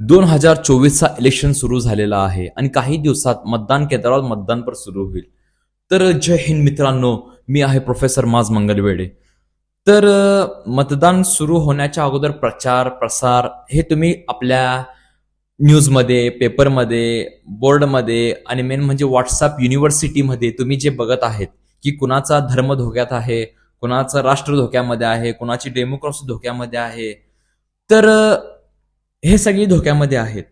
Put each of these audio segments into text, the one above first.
दोन हजार चोवीसचा इलेक्शन सुरू झालेला आहे आणि काही दिवसात मतदान केंद्रावर मतदान पण सुरू होईल. तर जय हिंद मित्रांनो मी आहे प्रोफेसर माज मंगलवेडे. तर मतदान सुरू होण्याच्या अगोदर प्रचार प्रसार हे तुम्ही आपल्या न्यूजमध्ये पेपरमध्ये बोर्डमध्ये आणि मेन म्हणजे व्हॉट्सअप युनिव्हर्सिटीमध्ये तुम्ही जे बघत आहेत की कुणाचा धर्म धोक्यात आहे कुणाचं राष्ट्र धोक्यामध्ये आहे कुणाची डेमोक्रेसी धोक्यामध्ये आहे तर हे सगळे धोक्यामध्ये आहेत.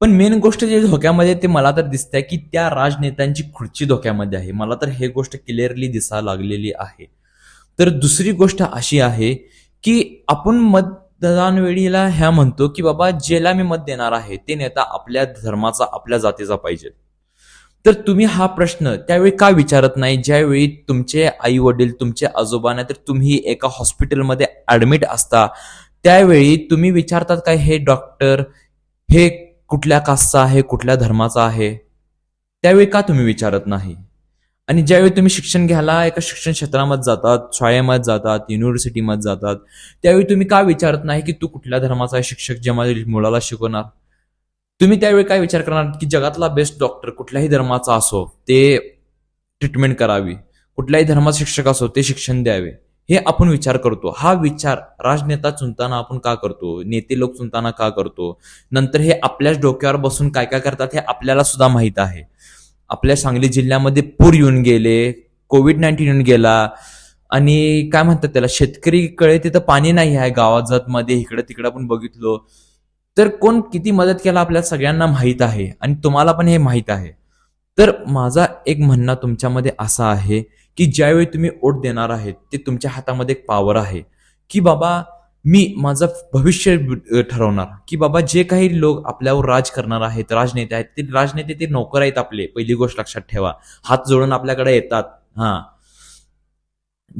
पण मेन गोष्ट जे धोक्यामध्ये ते मला तर दिसतंय की त्या राजनेत्यांची खुर्ची धोक्यामध्ये आहे. मला तर हे गोष्ट क्लिअरली दिसायला लागलेली आहे. तर दुसरी गोष्ट अशी आहे की आपण मतदान वेळीला ह्या म्हणतो की बाबा ज्याला मी मत देणार आहे ते नेता आपल्या धर्माचा आपल्या जातीचा पाहिजे. तर तुम्ही हा प्रश्न त्यावेळी का विचारत नाही? ज्यावेळी तुमचे आई वडील तुमचे आजोबांना तर तुम्ही एका हॉस्पिटलमध्ये ऍडमिट असता त्यावेळी तुम्ही विचारतात काय हे डॉक्टर हे कुठल्या कास्टचा आहे कुठल्या धर्माचा आहे? त्यावेळी का तुम्ही विचारत नाही? आणि ज्यावेळी तुम्ही शिक्षण घ्यायला एका शिक्षण क्षेत्रामध्ये जातात शाळेमध्ये जातात युनिव्हर्सिटीमध्ये जातात त्यावेळी तुम्ही का विचारत नाही की तू कुठल्या धर्माचा आहे शिक्षक जे माझ्या मुलाला शिकवणार? तुम्ही त्यावेळी काय विचार करणार की जगातला बेस्ट डॉक्टर कुठल्याही धर्माचा असो ते ट्रीटमेंट करावी. कुठल्याही धर्माचा शिक्षक असो ते शिक्षण द्यावे. हे आपण विचार करतो. हा विचार राजनेता चुनताना आपण का करतो? नेते लोक चुनताना का करतो? नंतर हे आपल्याच डोक्यावर बसून काय काय करतात हे आपल्याला सुद्धा माहीत आहे. आपल्या सांगली जिल्ह्यामध्ये पूर येऊन गेले कोविड नाईन्टीन येऊन गेला आणि काय म्हणतात त्याला? शेतकरीकडे तिथं पाणी नाही आहे गावात मध्ये इकडं तिकडं आपण बघितलो. तर कोण किती मदत केला आपल्या सगळ्यांना माहीत आहे आणि तुम्हाला पण हे माहीत आहे. तर माझा एक म्हणणं तुमच्यामध्ये असा आहे की ज्यावेळी तुम्ही ओट देणार आहेत ते तुमच्या हातामध्ये एक पॉवर आहे. की बाबा मी माझं भविष्य ठरवणार. की बाबा जे काही लोक आपल्यावर राज करणार आहेत राजनेते आहेत ते राजनेते ते नोकर आहेत आपले पहिली गोष्ट लक्षात ठेवा. हात जोडून आपल्याकडे येतात. हा.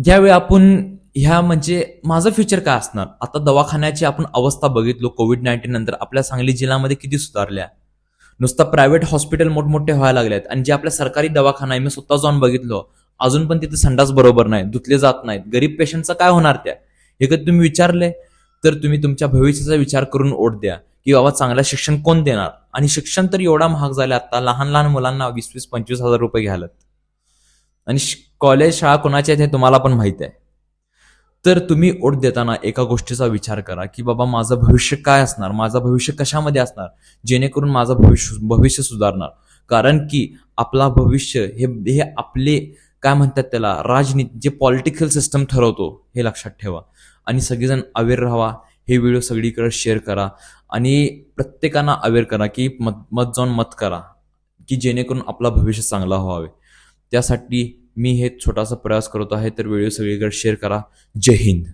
ज्यावेळी आपण ह्या म्हणजे माझं फ्युचर काय असणार? आता दवाखान्याची आपण अवस्था बघितलो कोविड नाईन्टीन नंतर आपल्या सांगली जिल्ह्यामध्ये किती सुधारल्या? नुसता प्रायव्हेट हॉस्पिटल मोठमोठे व्हायला लागलेत. आणि जे आपल्या सरकारी दवाखाना आहे मी स्वतः जाऊन बघितलो. अजून पण तिथे संडास बरोबर नाही धुतले जात नाहीत. गरीब पेशंटचं काय होणार त्या? हे कधी तुम्ही विचारले? तर तुम्ही तुमच्या भविष्याचा विचार करून ओढ द्या की बाबा चांगलं शिक्षण कोण देणार? आणि शिक्षण तर एवढा महाग झालं आता लहान लहान मुलांना वीस वीस पंचवीस हजार रुपये घ्यालत आणि श- कॉलेज शाळा कोणाच्या आहेत हे तुम्हाला पण माहीत आहे. तर तुम्ही ओढ देताना एका गोष्टीचा विचार करा की बाबा माझं भविष्य काय असणार? माझं भविष्य कशामध्ये असणार? जेणेकरून माझं भविष्य भविष्य सुधारणार. कारण की आपला भविष्य हे हे आपले काय म्हणतात त्याला? राजनीती जे पॉलिटिकल सिस्टम ठरवतो हे लक्षात ठेवा. आणि सगळेजण अवेअर राहा हे व्हिडिओ सगळीकडे शेअर करा. आणि प्रत्येकांना अवेअर करा की मत मत जाऊन मत करा की जेणेकरून आपला भविष्य चांगला व्हावे. त्यासाठी मी हे छोटासा प्रयास करत आहे तर व्हिडिओ सगळीकडे शेअर करा. जय हिंद.